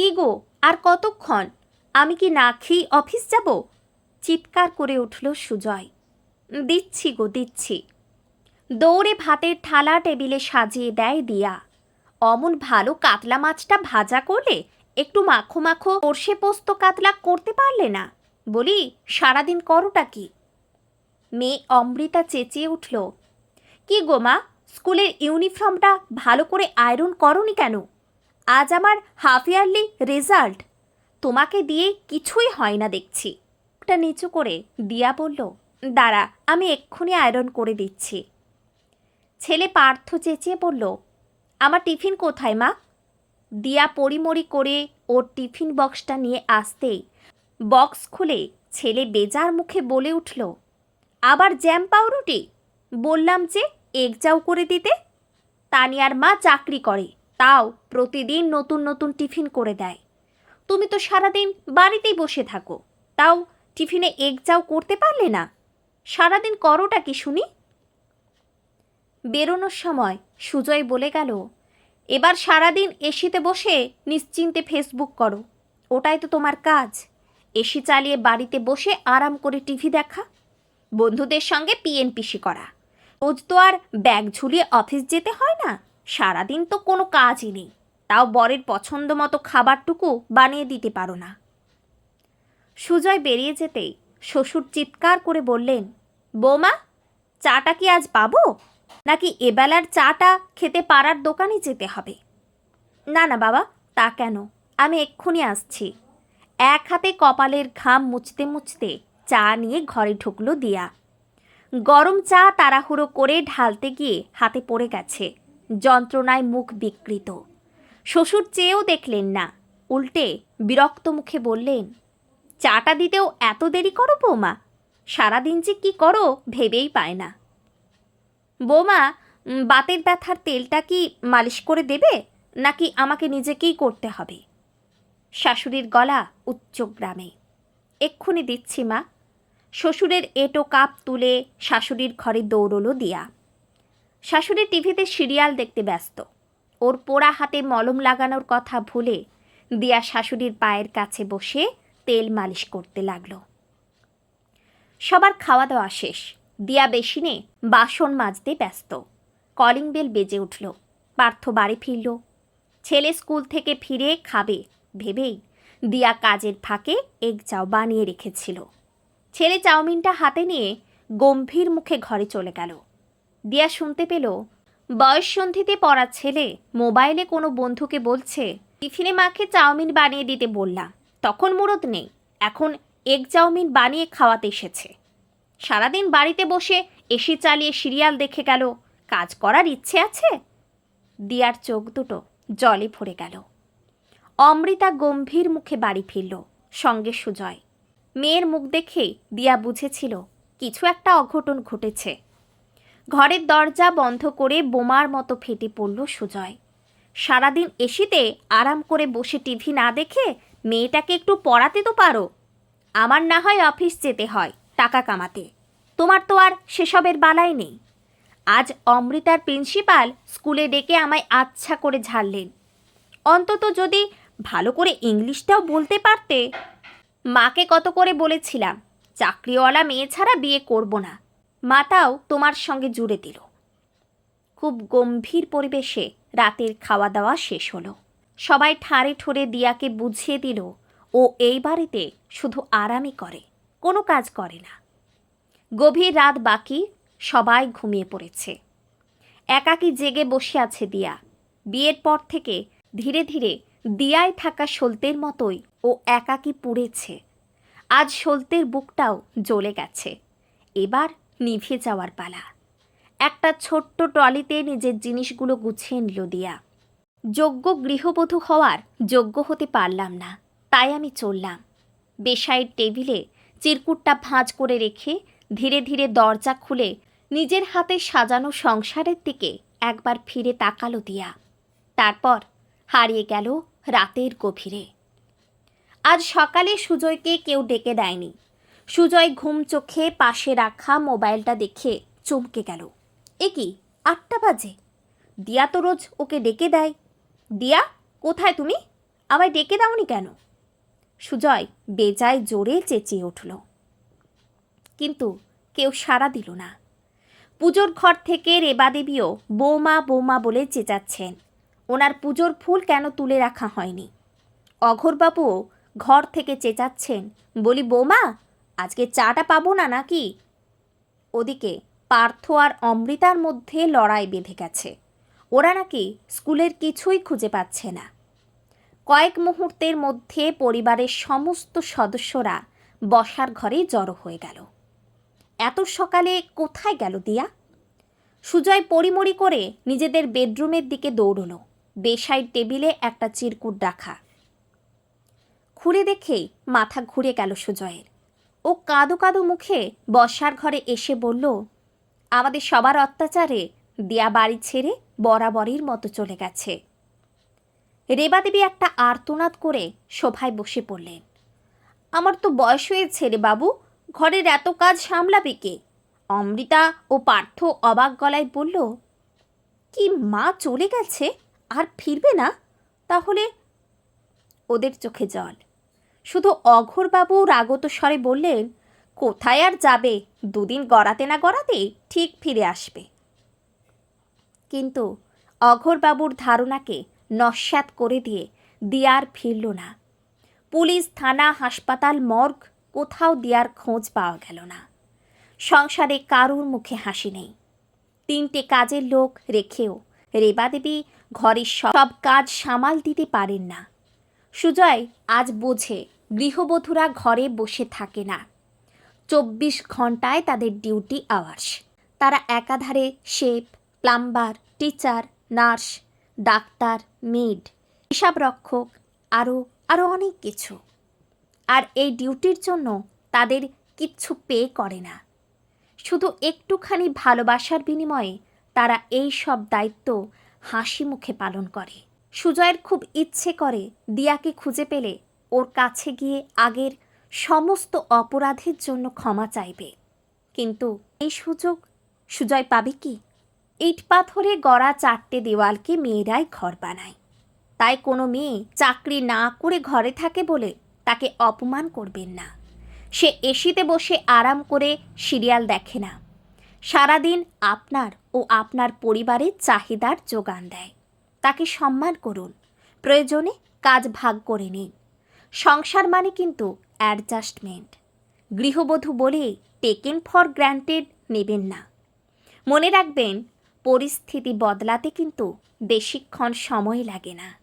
কি গো? আর কতক্ষণ? আমি কি না খেয়ে অফিস যাব? চিৎকার করে উঠল সুজয়। দিচ্ছি গো, দিচ্ছি। দৌড়ে ভাতের থালা টেবিলে সাজিয়ে দেয় দিয়া। অমন ভালো কাতলা মাছটা ভাজা করলে একটু মাখো মাখো সর্ষে পোস্ত কাতলা করতে পারলে না? বলি, সারাদিন করোটা কি? মেয়ে অমৃতা চেঁচিয়ে উঠল, কি গো মা, স্কুলের ইউনিফর্মটা ভালো করে আয়রন করনি কেন? আজ আমার হাফ ইয়ারলি রেজাল্ট তোমাকে দিয়ে কিছুই হয় না দেখছি। একটা নিচু করে দিয়া বলল, দাঁড়া, আমি এক্ষুনি আয়রন করে দিচ্ছি। ছেলে পার্থ চেঁচিয়ে বলল, আমার টিফিন কোথায় মা? দিয়া পরিমরি করে ওর টিফিন বক্সটা নিয়ে আসতেই বক্স খুলে ছেলে বেজার মুখে বলে উঠল, আবার জ্যাম পাউরুটি? বললাম যে এগ চাও করে দিতে। তানিয়ার মা চাকরি করে। তাও প্রতিদিন নতুন নতুন টিফিন করে দেয়। তুমি তো সারাদিন বাড়িতেই বসে থাকো। তাও টিফিনে এগ চাও করতে পারলে না? সারাদিন করোটা কি শুনি? বেরোনোর সময় সুজয় বলে গেল, এবার সারাদিন এসিতে বসে নিশ্চিন্তে ফেসবুক করো। ওটাই তো তোমার কাজ। এসি চালিয়ে বাড়িতে বসে আরাম করে টিভি দেখা। বন্ধুদের সঙ্গে পিএনপিসি করা। রোজ তো আর ব্যাগ ঝুলিয়ে অফিস যেতে হয় না। সারাদিন তো কোনো কাজই নেই। তাও বরের পছন্দ মতো খাবারটুকু বানিয়ে দিতে পারো না। সুজয় বেরিয়ে যেতেই শ্বশুর চিৎকার করে বললেন, বৌমা, চাটা কি আজ পাবো? নাকি এবেলার চাটা খেতে পারার দোকানে যেতে হবে? না না বাবা, তা কেন? আমি এক্ষুনি আসছি। এক হাতে কপালের ঘাম মুছতে মুছতে চা নিয়ে ঘরে ঢুকলো দিয়া। গরম চা তাড়াহুড়ো করে ঢালতে গিয়ে হাতে পড়ে গেছে। যন্ত্রণায় মুখ বিকৃত। শ্বশুর চেয়েও দেখলেন না। উল্টে বিরক্ত মুখে বললেন, চাটা দিতেও এত দেরি করো বৌমা? সারাদিন যে কি করো ভেবেই পায় না। বৌমা বাতের ব্যথার তেলটা কি মালিশ করে দেবে? নাকি আমাকে নিজেকেই করতে হবে? শাশুড়ির গলা উচ্চ গ্রামে। এক্ষুনি দিচ্ছি মা। শ্বশুরের এটো কাপ তুলে শাশুড়ির ঘরে দৌড়লো দিয়া। শাশুড়ি টিভিতে সিরিয়াল দেখতে ব্যস্ত। ওর পোড়া হাতে মলম লাগানোর কথা ভুলে দিয়া শাশুড়ির পায়ের কাছে বসে তেল মালিশ করতে লাগল। সবার খাওয়া দাওয়া শেষ। দিয়া বেসিনে বাসন মাজতে ব্যস্ত। কলিং বেল বেজে উঠল। পার্থ বাড়ি ফিরল। ছেলে স্কুল থেকে ফিরে খাবে ভেবেই দিয়া কাজের ফাঁকে এগ চাও বানিয়ে রেখেছিল। ছেলে চাউমিনটা হাতে নিয়ে গম্ভীর মুখে ঘরে চলে গেল। দিয়া শুনতে পেল বয়সন্ধিতে পড়া ছেলে মোবাইলে কোনো বন্ধুকে বলছে, টিফিনে মাকে চাউমিন বানিয়ে দিতে বললাম। তখন মুরদ নেই, এখন এগ চাউমিন বানিয়ে খাওয়াতে এসেছে। সারাদিন বাড়িতে বসে এসি চালিয়ে সিরিয়াল দেখে গেল, কাজ করার ইচ্ছে আছে? দিয়ার চোখ দুটো জলে ভরে গেল। অমৃতা গম্ভীর মুখে বাড়ি ফিরল, সঙ্গে সুজয়। মেয়ের মুখ দেখে দিয়া বুঝেছিল, কিছু একটা অঘটন ঘটেছে। ঘরের দরজা বন্ধ করে বোমার মতো ফেটে পড়ল সুজয়। সারাদিন এসিতে আরাম করে বসে টিভি না দেখে মেয়েটাকে একটু পড়াতে তো পারো। আমার না হয় অফিস যেতে হয়, টাকা কামাতে। তোমার তো আর সেসবের বালাই নেই। আজ অমৃতার প্রিন্সিপাল স্কুলে ডেকে আমায় আচ্ছা করে ঝাড়লেন। অন্তত যদি ভালো করে ইংলিশটাও বলতে পারতে। মাকে কত করে বলেছিলাম, চাকরিওয়ালা মেয়ে ছাড়া বিয়ে করব না। মাতাও তোমার সঙ্গে জুড়ে দিল। খুব গম্ভীর পরিবেশে রাতের খাওয়া দাওয়া শেষ হলো। সবাই ঠাড়ে ঠোরে দিয়াকে বুঝিয়ে দিল, ও এই বাড়িতে শুধু আরামই করে, কোনো কাজ করে না। গভীর রাত বাকি, সবাই ঘুমিয়ে পড়েছে। একাকী জেগে বসে আছে দিয়া। বিয়ের পর থেকে ধীরে ধীরে দিয়ায় থাকা সলতের মতোই ও একাকী পুড়েছে। আজ সলতের বুকটাও জ্বলে গেছে। এবার নিভে যাওয়ার পালা। একটা ছোট্ট ট্রলিতে নিজের জিনিসগুলো গুছিয়ে নিল দিয়া। যোগ্য গৃহবধূ হওয়ার যোগ্য হতে পারলাম না, তাই আমি চললাম। বেশাইয়ের টেবিলে চিরকুটটা ভাঁজ করে রেখে ধীরে ধীরে দরজা খুলে নিজের হাতে সাজানো সংসারের দিকে একবার ফিরে তাকালো দিয়া। তারপর হারিয়ে গেল রাতের গভীরে। আজ সকালে সুজয়কে কেউ ডেকে দেয়নি। সুজয় ঘুম চোখে পাশে রাখা মোবাইলটা দেখে চমকে গেল। এ কি, আটটা বাজে? দিয়া তো রোজ ওকে ডেকে দেয়। দিয়া, কোথায় তুমি? আমায় ডেকে দাওনি কেন? সুজয় বেজায় জোরে চেঁচিয়ে উঠল। কিন্তু কেউ সাড়া দিল না। পুজোর ঘর থেকে রেবা দেবীও বৌমা বৌমা বলে চেঁচাচ্ছেন। ওনার পুজোর ফুল কেন তুলে রাখা হয়নি? অঘোরবাবুও ঘর থেকে চেঁচাচ্ছেন বলি, বৌমা আজকে চাটা পাবো না নাকি? ওদিকে পার্থ আর অমৃতার মধ্যে লড়াই বেঁধে গেছে। ওরা নাকি স্কুলের কিছুই খুঁজে পাচ্ছে না। কয়েক মুহূর্তের মধ্যে পরিবারের সমস্ত সদস্যরা বসার ঘরে জড়ো হয়ে গেল। এত সকালে কোথায় গেল দিয়া? সুজয় পরিমরি করে নিজেদের বেডরুমের দিকে দৌড়ল। বেসাইড টেবিলে একটা চিরকুট রাখা। খুলে দেখেই মাথা ঘুরে গেল সুজয়ের। ও কাঁদো কাঁদো মুখে বসার ঘরে এসে বলল, আমাদের সবার অত্যাচারে দেয়া বাড়ি ছেড়ে বরাবরের মতো চলে গেছে। রেবা দেবী একটা আর্তনাদ করে শোভায় বসে পড়লেন। আমার তো বয়স হয়েছে রে বাবু, ঘরের এত কাজ সামলাবে কে? অমৃতা ও পার্থ অবাক গলায় বলল, কি মা চলে গেছে? আর ফিরবে না? তাহলে ওদের চোখে জল। শুধু অঘোরবাবু রাগত স্বরে বললেন, কোথায় আর যাবে? দুদিন গড়াতে না গড়াতে ঠিক ফিরে আসবে। কিন্তু অঘোরবাবুর ধারণাকে নস্যাৎ করে দিয়ে দিয়ার ফিরল না। পুলিশ, থানা, হাসপাতাল, মর্গ কোথাও দিয়ার খোঁজ পাওয়া গেল না। সংসারে কারুর মুখে হাসি নেই। তিনটে কাজের লোক রেখেও রেবা দেবী ঘরের সব কাজ সামাল দিতে পারেন না। সুজয় আজ বোঝে গৃহবধূরা ঘরে বসে থাকে না। চব্বিশ ঘন্টায় তাদের ডিউটি আওয়ার্স তারা একাধারে chef, plumber, teacher, nurse, doctor, maid, হিসাবরক্ষক, আরও আরও অনেক কিছু। আর এই ডিউটির জন্য তাদের কিচ্ছু পে করে না। শুধু একটুখানি ভালোবাসার বিনিময়ে তারা এই সব দায়িত্ব হাসি মুখে পালন করে। সুজয়ের খুব ইচ্ছে করে দিয়াকে খুঁজে পেলে ওর কাছে গিয়ে আগের সমস্ত অপরাধের জন্য ক্ষমা চাইবে। কিন্তু এই সুযোগ সুজয় পাবে কি? ইট পাথরে গড়া চারটে দেওয়ালকে মেয়েরাই ঘর বানায়। তাই কোনো মেয়ে চাকরি না করে ঘরে থাকে বলে তাকে অপমান করবেন না। সে এসিতে বসে আরাম করে সিরিয়াল দেখে না। সারাদিন আপনার ও আপনার পরিবারের চাহিদার যোগান দেয়। তাকে সম্মান করুন। প্রয়োজনে কাজ ভাগ করে নিন। সংসার মানে কিন্তু অ্যাডজাস্টমেন্ট গৃহবধূ বলে টেকেন ফর গ্র্যান্টেড নেবেন না। মনে রাখবেন, পরিস্থিতি বদলাতে কিন্তু বেশিক্ষণ সময় লাগে না।